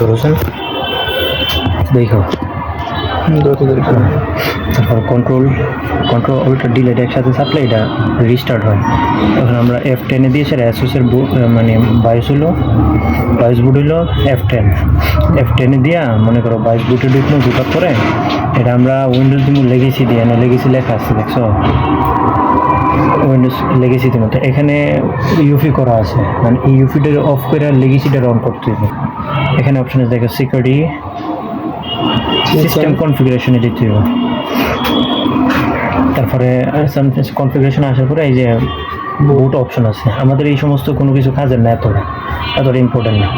ধরেছেন? দেখো। তারপর কন্ট্রোল কন্ট্রোল অল্টার ডিলেট একসাথে চাপলে এটা রিস্টার্ট হয়। তখন আমরা এফ টেনে দিয়ে সেটা অ্যাসোসের মানে বাইশ হলো বাইশ বুট হলো এফ টেন এফ টেনে দিয়া মনে করো বাইশ বুটে ঢুকলো, ঢুকার পরে এটা আমরা উইন্ডোজ দিব লেগেছি দিয়ে না লেগেছি লেখা আছে, দেখছ? উইন্ডোজ লেগেসিতে মতো। এখানে ইউফি করা আছে। মানে ইউফিটা অফ করে লেগেসিটা অন করতে হবে। এখানে অপশন আছে দেখো সিকিউরিটি সিস্টেম কনফিগারেশনে দিতে হবে। তারপরে কনফিগারেশন আসার পরে এই যে বুট অপশন আছে। আমাদের এই সমস্ত কোনো কিছু কাজের না এতটা এতটা ইম্পর্টেন্ট না।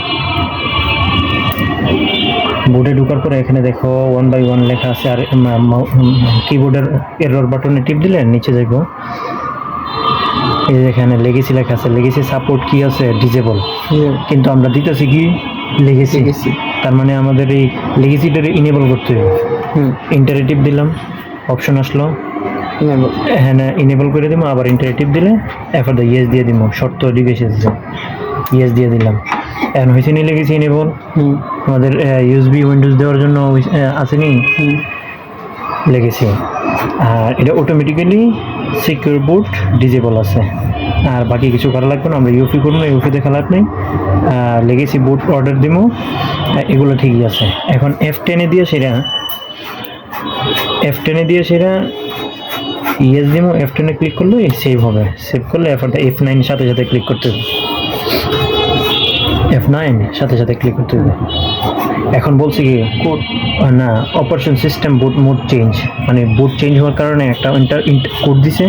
বোর্ডে ঢোকার পরে এখানে দেখো ওয়ান বাই ওয়ান লেখা আছে আর কিবোর্ডের এরর বাটনে টিপ দিলে নিচে যাব এই যে এখানে লেগেসি লেখা আছে লেগেসি সাপোর্ট কি আছে ডিজেবল কিন্তু আমরা দিতেছি কি? Legacy Legacy। তার মানে আমাদের এই লেগেসিটা ইনেবল করতে হবে। ইন্টারেটিভ দিলাম অপশন আসলো। হ্যাঁ ইনেবল করে দিব আবার ইন্টারেটিভ দিলে এরপর ইয়েস দিয়ে দিব শর্ত ডিভাইস এসেছে ইয়েস দিয়ে দিলাম। এখন হয়েছে নি লেগেছি ইনেবল হুম। আমাদের ইউএসবি উইন্ডোজ দেওয়ার জন্য আহ, আছে নি? লেগেছি আর এটা অটোমেটিক্যালি সিকিউর বুট ডিজেবল আছে। আর বাকি কিছু করা লাগবে না, আমরা ইউপি করব না ইউপি দেখা লাভ নেই। লেগেছি বুট অর্ডার দিব এগুলো ঠিকই আছে। এখন এফ টেনে দিয়ে সেটা এফ টেনে দিয়ে সেটা ইএস দিব এফ টেনে ক্লিক করলে সেভ হবে। সেভ করলে এফ এফ নাইন সাথে সাথে ক্লিক করতে হবে। এফ নাইন সাথে সাথে ক্লিক করতে হবে। এখন বলছি কি কোড না operation system boot mode change মানে বুট চেঞ্জ হওয়ার কারণে একটা ইন্টার কোড দিছে।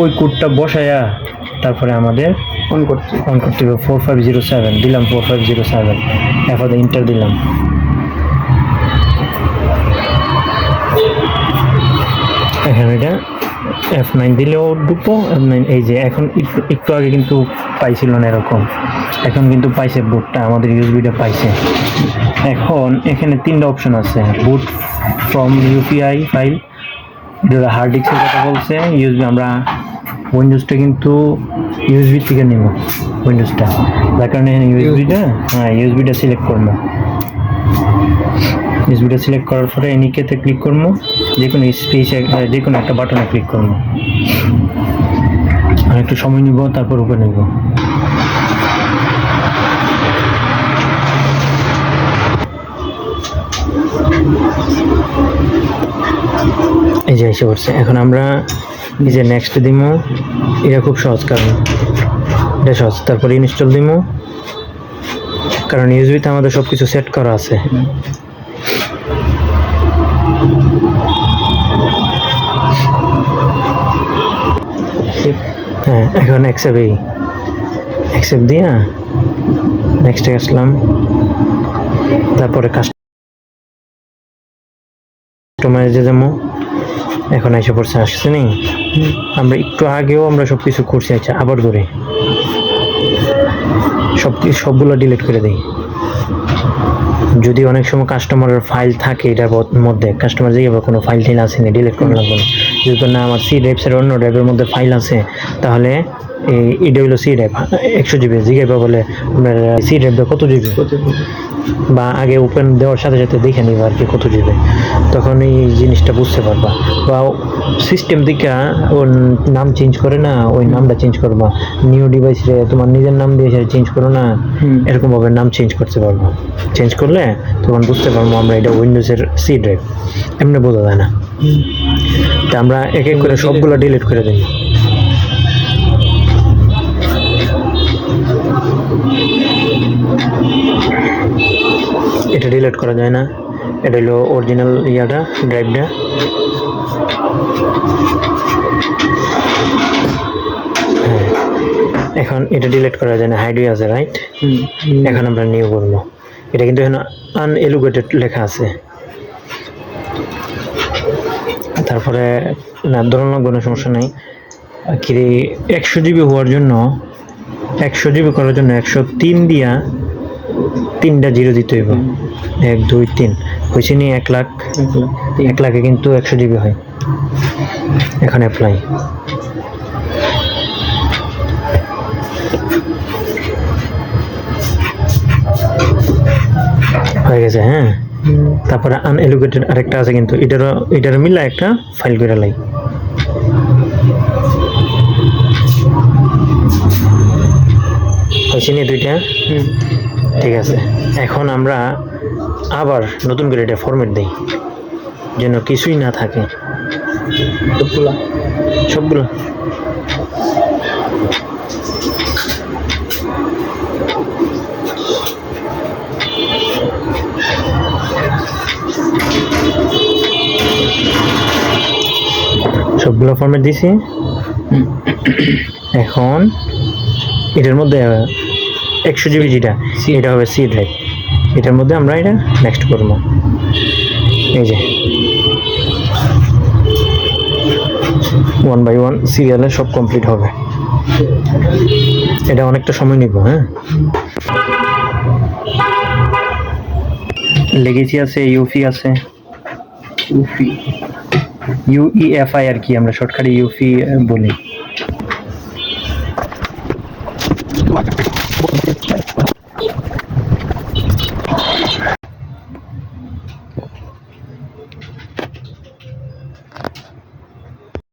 ওই কোডটা বসায়া তারপরে আমাদের অন করতে অন করতে হবে। ফোর ফাইভ জিরো সেভেন দিলাম ফোর ফাইভ জিরো সেভেন এরপর ইন্টার দিলাম। এখানে এটা এফ নাইন দিলেও ঢুকবো এফ নাইন এই যে এখন একটু একটু আগে কিন্তু পাইছিল না এরকম। এখন কিন্তু পাইছে বুটটা আমাদের ইউএসবিটা পাইছে। এখন এখানে তিনটা অপশন আছে। Boot from UPI file hard ডিস্কের কথা বলছে। ইউএসবি আমরা উইন্ডোজটা কিন্তু ইউএসবি থেকে নিব উইন্ডোজটা যার কারণে এখানে ইউএসবিটা হ্যাঁ ইউএসবিটা সিলেক্ট করব। ইউএসবিটা সিলেক্ট করার পরে এনিকেতে ক্লিক করব যে কোনো স্পেস যে কোনো একটা বাটনে ক্লিক করব। আর একটু সময় নিব তারপর উপরে নিব। এই যে এসে পড়ছে। এখন আমরা যে নেক্সট দিব এটা খুব সহজ কারণ। এটা সহজ। তারপরে ইনস্টল দিব কারণ ইউজবিতে আমাদের সব কিছু সেট করা আছে। হ্যাঁ এখন অ্যাকসেপ্ট এই অ্যাকসেপ্ট দিয়া নেক্সটে আসলাম। তারপরে কাস্টমাইজে যাব। এখন এসে পড়ছে, আসছে নি? আমরা একটু আগেও আমরা সব কিছু করছি আচ্ছা আবার করে সব সবগুলো ডিলিট করে দিই। যদি অনেক সময় কাস্টমারের ফাইল থাকে, এটার মধ্যে কাস্টমার জিজ্ঞাসা কোনো ফাইল টাইল আছে না ডিলিট করা লাগবে যেহেতু না, আমার সি ড্রাইভসের অন্য ড্রাইভের মধ্যে ফাইল আছে, তাহলে এই, এটা সি ড্রাইভ একশো জিবি জিজ্ঞাসা বলে আপনার সি ড্রাইভটা কত জিবি বা আগে ওপেন দেওয়ার সাথে সাথে দেখে নিবা আর কি কত জিবি তখন এই জিনিসটা বুঝতে পারবা। বা সিস্টেম দিকে ওর নাম চেঞ্জ করে না ওই নামটা চেঞ্জ করবা। নিউ ডিভাইসে তোমার নিজের নাম দিয়ে সেটা চেঞ্জ করো না হুম। এরকম ভাবে নাম চেঞ্জ করতে পারব। চেঞ্জ করলে তখন বুঝতে পারব আমরা এটা উইন্ডোজের সি ড্রাইভ এমনি বোঝা যায় না। তা আমরা এক এক করে সবগুলো ডিলিট করে দিই। ডিলিট করা যায় না। এটা হলো অরিজিনাল ইয়াটা ড্রাইভটা এখন এটা ডিলিট করা যায় না হাইড আছে রাইট এখন আমরা নিউ করব। এটা কিন্তু এখন আনএলুগেটেড লেখা আছে। তারপরে না ধরুন কোনো সমস্যা নেই। কি একশো জিবি হওয়ার জন্য একশো জিবি করার জন্য একশো তিন দিয়া তিনটা জিরো দিতে হইব। এক দুই তিন। হয়েছে নি এক লাখ? এক লাখে কিন্তু একশো জিবি হয়। এখন অ্যাপ্লাই হয়ে গেছে হ্যাঁ? তারপরে আনএলোকেটেড আরেকটা আছে কিন্তু। এটারও এটারও মিলা একটা ফাইল করে লাই। হয়েছে নি দুইটা? ঠিক আছে। এখন আমরা আবার নতুন করে এটা ফরম্যাট দিই যেন কিছুই না থাকে। সবগুলা। সবগুলো। সবগুলো ফর্মেট দিছি। এখন এটার মধ্যে একশো জিবি যেটা এটা হবে সি ড্রাইভ এটার মধ্যে আমরা এটা নেক্সট করব। এই যে। ওয়ান বাই ওয়ান সিরিয়ালে সব কমপ্লিট হবে। এটা অনেকটা সময় নিব হ্যাঁ? লেগেছি আছে ইউফি আছে। উফি ইউইএফআই আর কি আমরা শর্টকাটে ইউফি বলি।